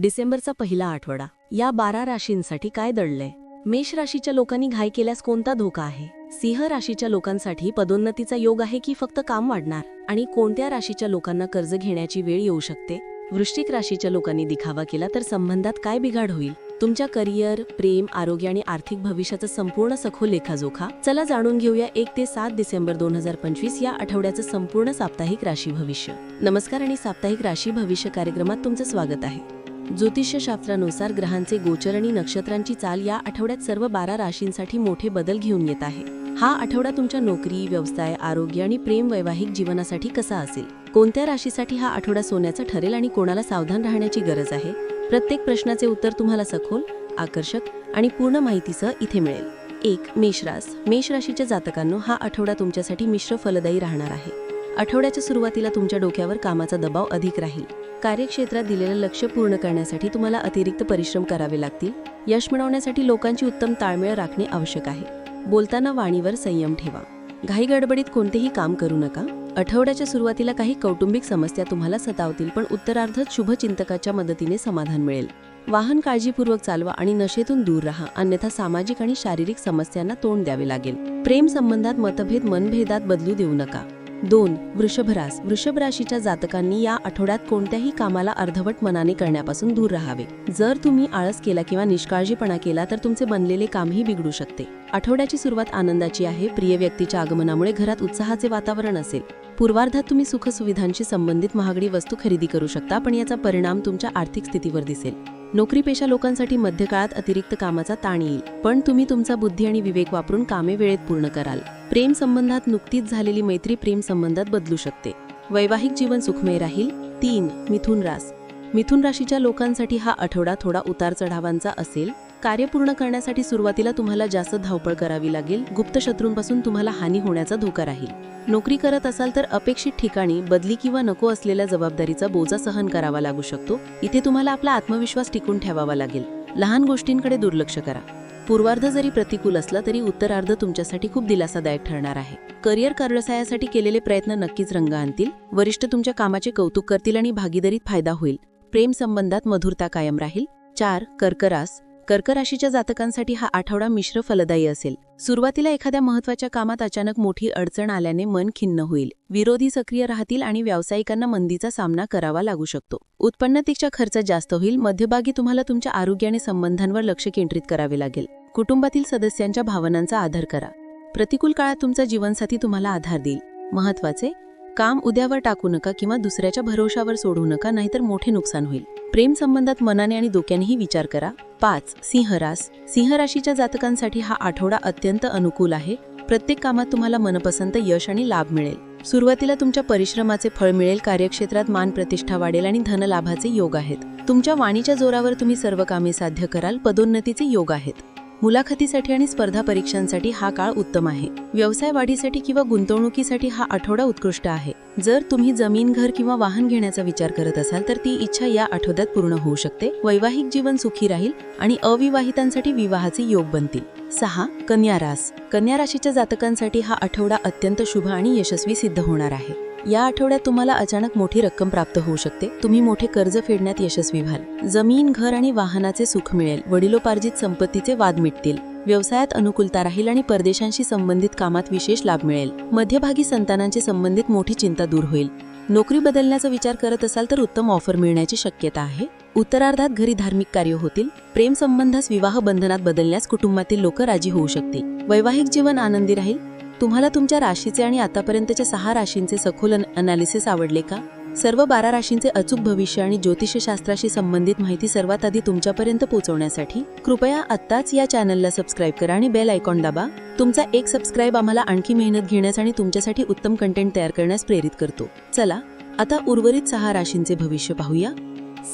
डिसेंबरचा पहिला आठवडा. या बारा राशींसाठी काय दडलंय? मेष राशीच्या लोकांनी घाई केल्यास कोणता धोका आहे? सिंह राशीच्या लोकांसाठी पदोन्नतीचा योग आहे की फक्त काम वाढणार? आणि कोणत्या राशीच्या लोकांना कर्ज घेण्याची वेळ येऊ शकते? वृश्चिक राशीच्या लोकांनी दिखावा केला तर संबंधात काय बिघाड होईल? तुमच्या करिअर प्रेम आरोग्य आणि आर्थिक भविष्याचा संपूर्ण सखोल लेखाजोखा? चला जाणून घेऊया एक ते सात डिसेंबर दोन हजार पंचवीस या आठवड्याचं संपूर्ण साप्ताहिक राशी भविष्य. नमस्कार आणि साप्ताहिक राशी भविष्य कार्यक्रमात तुमचं स्वागत आहे. ज्योतिषशास्त्रानुसार ग्रहांचे गोचर आणि नक्षत्रांची चाल या आठवड्यात सर्व बारा राशींसाठी मोठे बदल घेऊन येत आहे. हा आठवडा तुमच्या नोकरी व्यवसाय आरोग्य आणि प्रेम वैवाहिक जीवनासाठी कसा असेल? कोणत्या राशीसाठी हा आठवडा सोन्याचा ठरेल आणि कोणाला सावधान राहण्याची गरज आहे? प्रत्येक प्रश्नाचे उत्तर तुम्हाला सखोल आकर्षक आणि पूर्ण माहितीसह इथे मिळेल. एक मेषरास मेष राशीच्या जातकांनो हा आठवडा तुमच्यासाठी मिश्र फलदायी राहणार आहे. आठवड्याच्या सुरुवातीला तुमच्या डोक्यावर कामाचा दबाव अधिक राहील. कार्यक्षेत्रात दिलेलं लक्ष पूर्ण करण्यासाठी तुम्हाला अतिरिक्त परिश्रम करावे लागतील. यश मिळवण्यासाठी लोकांची उत्तम ताळमेळ राखणे आवश्यक आहे. बोलताना वाणीवर संयम ठेवा. घाई गडबडीत कोणतेही काम करू नका. आठवड्याच्या सुरुवातीला काही कौटुंबिक समस्या तुम्हाला सतावतील पण उत्तरार्धात शुभचिंतकाच्या मदतीने समाधान मिळेल. वाहन काळजीपूर्वक चालवा आणि नशेतून दूर राहा. अन्यथा सामाजिक आणि शारीरिक समस्यांना तोंड द्यावे लागेल. प्रेम संबंधात मतभेद मनभेदात बदलू देऊ नका. दोन वृषभरास. वृषभ राशीच्या जातकांनी या आठवड्यात कोणत्याही कामाला अर्धवट मनाने करण्यापासून दूर राहावे. जर तुम्ही आळस केला किंवा निष्काळजीपणा केला तर तुमचे बनलेले कामही बिघडू शकते. आठवड्याची सुरुवात आनंदाची आहे. प्रिय व्यक्तीच्या आगमनामुळे घरात उत्साहाचे वातावरण असेल. पूर्वार्धात तुम्ही सुखसुविधांशी संबंधित महागडी वस्तू खरेदी करू शकता पण याचा परिणाम तुमच्या आर्थिक स्थितीवर दिसेल. नोकरीपेशा लोकांसाठी मध्यकाळात अतिरिक्त कामाचा ताण येईल. पण तुम्ही तुमचा बुद्धी आणि विवेक वापरून कामे वेळेत पूर्ण कराल. प्रेम संबंधात नुकतीच झालेली मैत्री प्रेम संबंधात बदलू शकते. वैवाहिक जीवन सुखमय राहील. तीन मिथुन रास. मिथुन राशीच्या लोकांसाठी हा आठवडा थोडा उतार चढावांचा असेल. कार्य पूर्ण करण्यासाठी सुरुवातीला तुम्हाला जास्त धावपळ करावी लागेल. गुप्त शत्रूंपासून तुम्हाला हानी होण्याचा धोका राहील. नोकरी करत असाल तर अपेक्षित ठिकाणी बदली किंवा नको असलेल्या जबाबदारीचा बोजा सहन करावा लागू शकतो. इथे तुम्हाला आपला आत्मविश्वास टिकून ठेवावा लागेल. लहान गोष्टींकडे दुर्लक्ष करा. पूर्वार्ध जरी प्रतिकूल असला तरी उत्तरार्ध तुमच्यासाठी खूप दिलासादायक ठरणार आहे. करिअर व्यवसायासाठी केलेले प्रयत्न नक्कीच रंग आणतील. वरिष्ठ तुमच्या कामाचे कौतुक करतील आणि भागीदारीत फायदा होईल. प्रेम संबंधात मधुरता कायम राहील. चार कर्करास कर्क राशीच्या जातकांसाठी हा आठवडा मिश्र फलदायी असेल. सुरुवातीला एखाद्या महत्त्वाच्या कामात अचानक मोठी अडचण आल्याने मन खिन्न होईल. विरोधी सक्रिय राहतील आणि व्यावसायिकांना मंदीचा सामना करावा लागू शकतो. उत्पन्नतेच्या खर्च जास्त होईल. मध्यभागी तुम्हाला तुमच्या आरोग्य आणि संबंधांवर लक्ष केंद्रित करावे लागेल. कुटुंबातील सदस्यांच्या भावनांचा आदर करा. प्रतिकूल काळात तुमचा जीवनसाथी तुम्हाला आधार देईल. महत्त्वाचे काम उद्यावर टाकू नका किंवा दुसऱ्याच्या भरोशावर सोडू नका नाहीतर मोठे नुकसान होईल. प्रेम संबंधात मनाने आणि डोक्यानेही विचार करा. पाच सिंहरास सिंहराशीच्या जातकांसाठी हा आठवडा अत्यंत अनुकूल आहे. प्रत्येक कामात तुम्हाला मनपसंत यश आणि लाभ मिळेल. सुरुवातीला तुमच्या परिश्रमाचे फळ मिळेल कार्यक्षेत्रात मान प्रतिष्ठा वाढेल आणि धनलाभाचे योग आहेत. तुमच्या वाणीच्या जोरावर तुम्ही सर्व कामे साध्य कराल पदोन्नतीचे योग आहेत. मुलाखतीसाठी आणि स्पर्धा परीक्षांसाठी हा काळ उत्तम आहे. व्यवसाय वाढीसाठी किंवा गुंतवणुकीसाठी हा आठवडा उत्कृष्ट आहे. जर तुम्ही जमीन घर किंवा वाहन घेण्याचा विचार करत असाल तर ती इच्छा या आठवड्यात पूर्ण होऊ शकते. वैवाहिक जीवन सुखी राहील आणि अविवाहितांसाठी विवाहाचे योग बनतील. सहा कन्या रास. कन्या राशीच्या जातकांसाठी हा आठवडा अत्यंत शुभ आणि यशस्वी सिद्ध होणार आहे. या आठवड्यात तुम्हाला अचानक मोठी रक्कम प्राप्त होऊ शकते. तुम्ही मोठे कर्ज फेडण्यात यशस्वी व्हाल. जमीन घर आणि वाहनाचे सुख मिळेल. वडिलोपार्जित संपत्तीचे वाद मिटतील. व्यवसायात अनुकूलता राहील आणि परदेशांशी संबंधित कामात विशेष लाभ मिळेल. मध्यभागी संतानांची संबंधित मोठी चिंता दूर होईल. नोकरी बदलण्याचा विचार करत असाल तर उत्तम ऑफर मिळण्याची शक्यता आहे. उत्तरार्धात घरी धार्मिक कार्य होतील. प्रेम संबंधास विवाह बंधनात बदलण्यास कुटुंबातील लोक राजी होऊ शकतील. वैवाहिक जीवन आनंदी राहील. तुम्हाला तुमच्या राशीचे आणि आतापर्यंतच्या सहा राशींचे सखोल अनालिसिस आवडले का? सर्व बारा राशींचे अचूक भविष्य आणि ज्योतिषशास्त्राशी संबंधित माहिती सर्वात आधी तुमच्यापर्यंत पोहोचवण्यासाठी कृपया आत्ताच या चॅनलला सबस्क्राईब करा आणि बेल आयकॉन दाबा. तुमचा एक सबस्क्राईब आम्हाला आणखी मेहनत घेण्यास आणि तुमच्यासाठी उत्तम कंटेंट तयार करण्यास प्रेरित करतो. चला आता उर्वरित सहा राशींचे भविष्य पाहूया.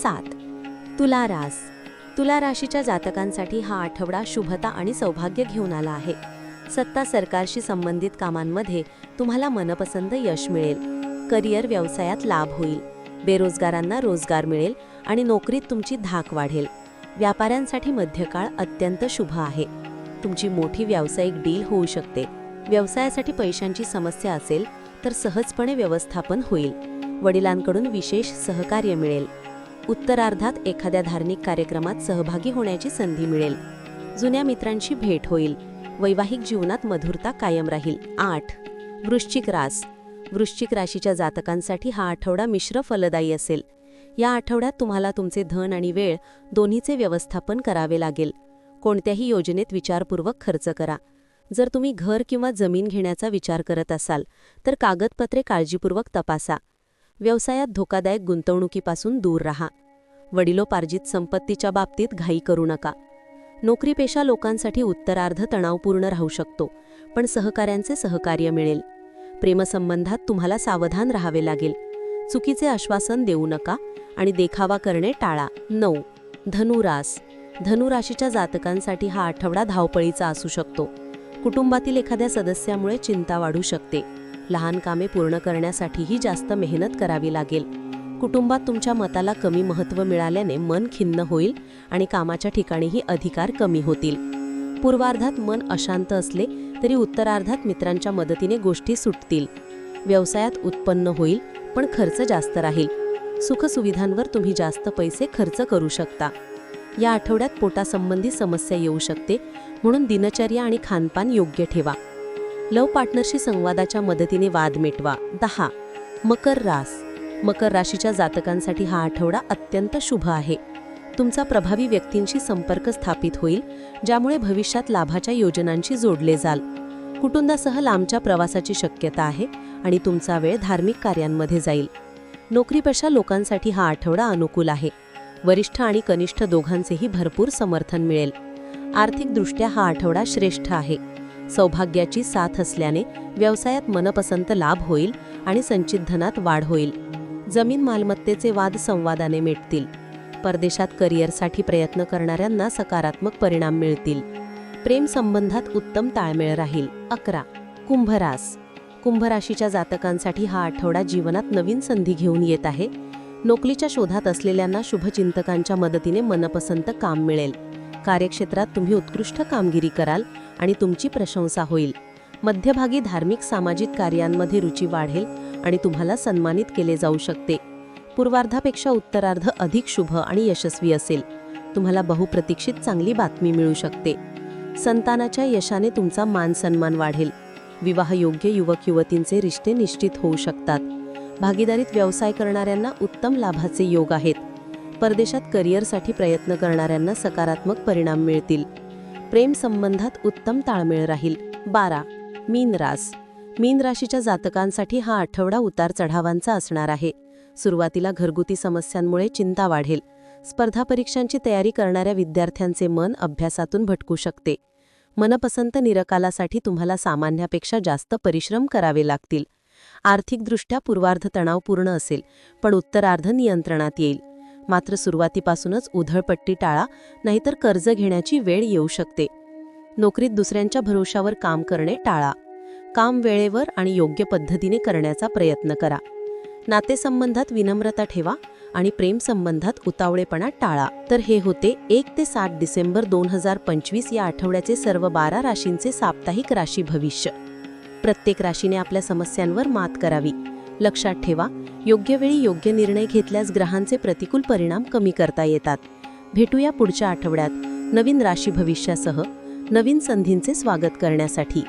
सात. तुला रास. तुला राशीच्या जातकांसाठी हा आठवडा शुभता आणि सौभाग्य घेऊन आला आहे. सत्ता सरकारशी संबंधित कामांमध्ये तुम्हाला मनपसंत यश मिळेल. करिअर व्यवसायात लाभ होईल. बेरोजगारांना रोजगार मिळेल आणि नोकरीत तुमची धाक वाढेल. व्यापाऱ्यांसाठी मध्यकाळ अत्यंत शुभ आहे. तुमची मोठी व्यावसायिक डील होऊ शकते. व्यवसायासाठी पैशांची समस्या असेल तर सहजपणे व्यवस्थापन होईल. वडिलांकडून विशेष सहकार्य मिळेल. उत्तरार्धात एखाद्या धार्मिक कार्यक्रमात सहभागी होण्याची संधी मिळेल. जुन्या मित्रांशी भेट होईल. वैवाहिक जीवनात मधुरता कायम राहील. आठ. वृश्चिक रास. वृश्चिक राशीच्या जातकांसाठी हा आठवडा मिश्र फलदायी असेल. या आठवड्यात तुम्हाला तुमचे धन आणि वेळ दोन्हीचे व्यवस्थापन करावे लागेल. कोणत्याही योजनेत विचारपूर्वक खर्च करा. जर तुम्ही घर किंवा जमीन घेण्याचा विचार करत असाल तर कागदपत्रे काळजीपूर्वक तपासा. व्यवसायात धोकादायक गुंतवणुकीपासून दूर राहा. वडिलोपार्जित संपत्तीच्या बाबतीत घाई करू नका. नोकरीपेशा लोकांसाठी उत्तरार्ध तणावपूर्ण राहू शकतो पण सहकाऱ्यांचे सहकार्य मिळेल. प्रेमसंबंधात तुम्हाला सावधान राहावे लागेल. चुकीचे आश्वासन देऊ नका आणि देखावा करणे टाळा. नऊ. धनुरास. धनुराशीच्या जातकांसाठी हा आठवडा धावपळीचा असू शकतो. कुटुंबातील एखाद्या सदस्यामुळे चिंता वाढू शकते. लहान कामे पूर्ण करण्यासाठीही जास्त मेहनत करावी लागेल. कुटुंबात तुमच्या मताला कमी महत्त्व मिळाल्याने मन खिन्न होईल आणि कामाच्या ठिकाणीही अधिकार कमी होतील. पूर्वार्धात मन अशांत असले तरी उत्तरार्धात मित्रांच्या मदतीने गोष्टी सुटतील. व्यवसायात उत्पन्न होईल पण खर्च जास्त राहील. सुखसुविधांवर तुम्ही जास्त पैसे खर्च करू शकता. या आठवड्यात पोटासंबंधी समस्या येऊ शकते म्हणून दिनचर्या आणि खानपान योग्य ठेवा. लव पार्टनरशी संवादाच्या मदतीने वाद मिटवा. दहा. मकर रास. मकर राशीच्या जातकांसाठी हा आठवडा अत्यंत शुभ आहे. तुमचा प्रभावी व्यक्तींशी संपर्क स्थापित होईल ज्यामुळे भविष्यात लाभाच्या योजनांशी जोडले जाल. कुटुंबासह लांबच्या प्रवासाची शक्यता आहे आणि तुमचा वेळ धार्मिक कार्यांमध्ये जाईल. नोकरीपेक्षा लोकांसाठी हा आठवडा अनुकूल आहे. वरिष्ठ आणि कनिष्ठ दोघांचेही भरपूर समर्थन मिळेल. आर्थिकदृष्ट्या हा आठवडा श्रेष्ठ आहे. सौभाग्याची साथ असल्याने व्यवसायात मनपसंत लाभ होईल आणि संचित धनात वाढ होईल. जमीन मालमत्तेचे वाद संवादाने मिटतील. परदेशात करिअरसाठी प्रयत्न करणाऱ्यांना सकारात्मक परिणाम मिळतील. प्रेम संबंधात उत्तम ताळमेळ राहील. अकरा. कुंभरास. कुंभराशीच्या जातकांसाठी हा आठवडा जीवनात नवीन संधी घेऊन येत आहे. नोकरीच्या शोधात असलेल्यांना शुभचिंतकांच्या मदतीने मनपसंत काम मिळेल. कार्यक्षेत्रात तुम्ही उत्कृष्ट कामगिरी कराल आणि तुमची प्रशंसा होईल. मध्यभागी धार्मिक सामाजिक कार्यांमध्ये रुची वाढेल. आणि तुम्हाला सन्मानित केले जाऊ शकते. पूर्वार्धापेक्षा उत्तरार्ध अधिक शुभ आणि यशस्वी असेल. तुम्हाला बहुप्रतीक्षित चांगली बातमी मिळू शकते. संतानाच्या यशाने तुमचा मान सन्मान वाढेल. विवाहयोग्य युवक युवतींचे रिश्ते निश्चित होऊ शकतात. भागीदारीत व्यवसाय करणाऱ्यांना उत्तम लाभाचे योग आहेत. परदेशात करिअरसाठी प्रयत्न करणाऱ्यांना सकारात्मक परिणाम मिळतील. प्रेम संबंधात उत्तम ताळमेळ राहील. बारा. मीन रास मीन राशीच्या जातकांसाठी हा आठवडा उतार चढावांचा असणार आहे. सुरुवातीला घरगुती समस्यांमुळे चिंता वाढेल. स्पर्धा परीक्षांची तयारी करणाऱ्या विद्यार्थ्यांचे मन अभ्यासातून भटकू शकते. मनपसंत निरकालासाठी तुम्हाला सामान्यापेक्षा जास्त परिश्रम करावे लागतील. आर्थिकदृष्ट्या पूर्वार्ध तणावपूर्ण असेल पण उत्तरार्ध नियंत्रणात येईल. मात्र सुरुवातीपासूनच उधळपट्टी टाळा नाहीतर कर्ज घेण्याची वेळ येऊ शकते. नोकरीत दुसऱ्यांच्या भरोशावर काम करणे टाळा. काम वेळेवर आणि योग्य पद्धतीने करण्याचा प्रयत्न करा. नातेसंबंधात विनम्रता ठेवा आणि प्रेमसंबंधात उतावळेपणा टाळा. तर हे होते एक ते सात डिसेंबर दोन हजार पंचवीस या आठवड्याचे सर्व बारा राशींचे साप्ताहिक राशी भविष्य. प्रत्येक राशीने आपल्या समस्यांवर मात करावी. लक्षात ठेवा योग्य वेळी योग्य निर्णय घेतल्यास ग्रहांचे प्रतिकूल परिणाम कमी करता येतात. भेटूया पुढच्या आठवड्यात नवीन राशी भविष्यासह नवीन संधींचे स्वागत करण्यासाठी.